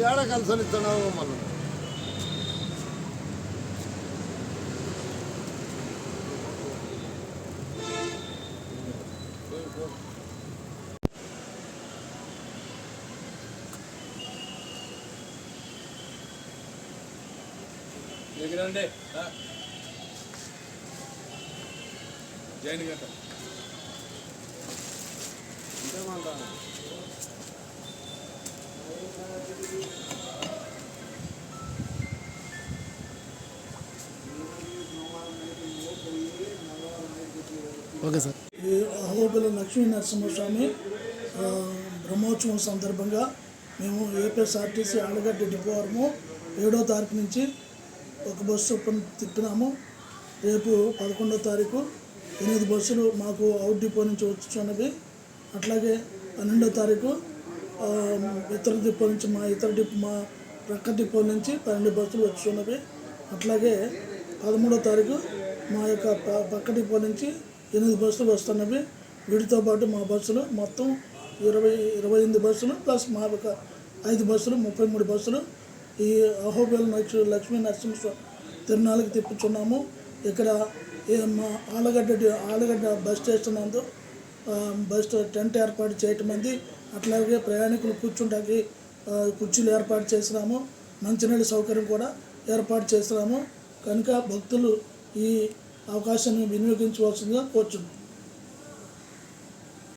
ఏడ కలిసనిస్తున్నావు మనం దగ్గరండి జైన్ గట్ట ఓకే సార్. ఈ అహోబిల లక్ష్మీ నరసింహస్వామి బ్రహ్మోత్సవం సందర్భంగా మేము ఏపీఎస్ఆర్టీసీ ఆలగడ్డ డిపో వరము ఏడో తారీఖు నుంచి ఒక బస్సు తిప్పినాము. రేపు పదకొండో తారీఖు ఎనిమిది బస్సులు మాకు అవుట్ డిపో నుంచి వచ్చున్నవి అట్లాగే పన్నెండో తారీఖు ఇతర డిపో నుంచి మా ఇతర డిపో మా ప్రక్క డిపో నుంచి పన్నెండు బస్సులు వచ్చున్నవి అట్లాగే పదమూడో తారీఖు మా యొక్క ప- పక్క డిపో నుంచి ఎనిమిది బస్సులు వస్తున్నవి వీటితో పాటు మా బస్సులు మొత్తం ఇరవై ఇరవై ఎనిమిది బస్సులు ప్లస్ మా యొక్క ఐదు బస్సులు ముప్పై మూడు బస్సులు ఈ అహోబిల్ లక్ష్మీ లక్ష్మీ నరసింహ తిరునాళ్ళకి తిప్పుచున్నాము. ఇక్కడ మా ఆలగడ్డ ఆలగడ్డ బస్ స్టేషన్ అందు బస్ టెంట్ ఏర్పాటు చేయటం మంది అట్లాగే ప్రయాణికులు కూర్చుంటానికి కుర్చీలు ఏర్పాటు చేసినాము. మంచినీళ్ళ సౌకర్యం కూడా ఏర్పాటు చేసినాము. కనుక భక్తులు ఈ అవకాశాన్ని వినియోగించవలసిందిగా కోరుచున్నాం.